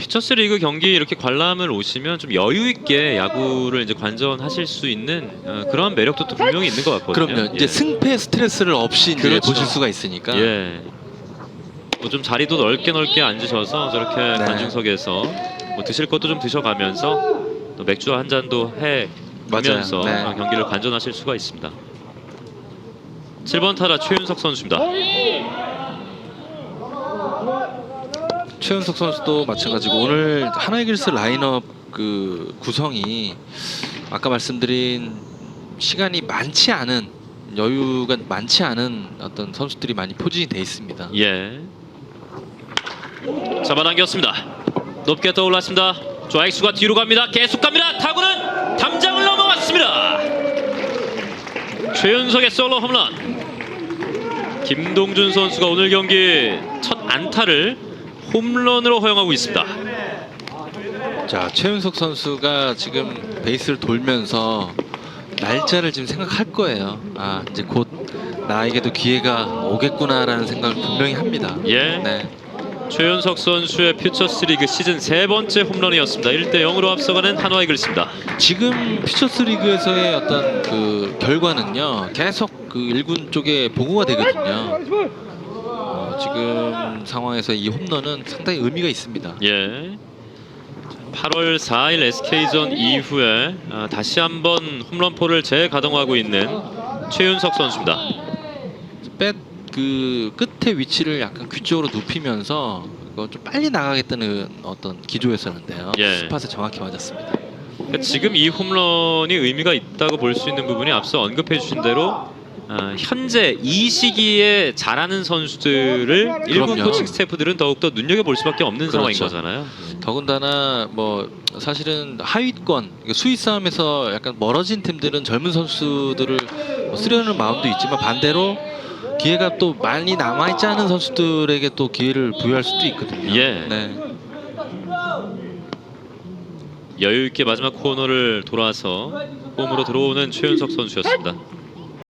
피처스 리그 경기 이렇게 관람을 오시면 좀 여유 있게 야구를 이제 관전하실 수 있는 어, 그런 매력도 또 분명히 있는 것 같거든요. 그럼요. 예. 이제 승패 스트레스를 없이 이제 그렇죠. 보실 수가 있으니까. 예. 뭐 좀 자리도 넓게 넓게 앉으셔서 저렇게 네. 관중석에서 뭐 드실 것도 좀 드셔가면서 또 맥주 한 잔도 해 가면서 어, 맞아요. 네. 경기를 관전하실 수가 있습니다. 7번 타자 최윤석 선수입니다. 최은석 선수도 마찬가지고 오늘 하나이글스 라인업 그 구성이 아까 말씀드린 시간이 많지 않은 여유가 많지 않은 어떤 선수들이 많이 포진이 돼 있습니다. 예. 잡아당겼습니다. 높게 떠올랐습니다. 좌익수가 뒤로 갑니다. 계속 갑니다. 타구는 담장을 넘어갔습니다. 최윤석의 솔로 홈런. 김동준 선수가 오늘 경기 첫 안타를 홈런으로 허용하고 있습니다. 자 최은석 선수가 지금 베이스를 돌면서 날짜를 지금 생각할 거예요. 아 이제 곧 나에게도 기회가 오겠구나라는 생각을 분명히 합니다. 예. 네. 최윤석 선수의 퓨처스리그 시즌 세 번째 홈런이었습니다. 1대 0으로 앞서가는 한화 이글스입니다. 지금 퓨처스 리그에서의 어떤 그 결과는요 계속 그 1군 쪽에 보고가 되거든요. 어, 지금 상황에서 이 홈런은 상당히 의미가 있습니다. 예. 8월 4일 SK전 이후에 아, 다시 한번 홈런포를 재가동하고 있는 최윤석 선수입니다. 뱃그 끝에 위치를 약간 귀 쪽으로 눕히면서 이거 좀 빨리 나가겠다는 어떤 기조였었는데요. 예. 스팟에 정확히 맞았습니다. 그러니까 지금 이 홈런이 의미가 있다고 볼 수 있는 부분이 앞서 언급해 주신 대로 아, 현재 이 시기에 잘하는 선수들을 일본 그럼요. 코칭 스태프들은 더욱더 눈여겨볼 수밖에 없는 상황인 그렇죠. 거잖아요. 더군다나 뭐 사실은 하위권 수위 싸움에서 약간 멀어진 팀들은 젊은 선수들을 뭐 쓰려는 마음도 있지만 반대로 기회가 또 많이 남아있지 않은 선수들에게 또 기회를 부여할 수도 있거든요. 예. 네. 여유 있게 마지막 코너를 돌아서 홈으로 들어오는 최윤석 선수였습니다.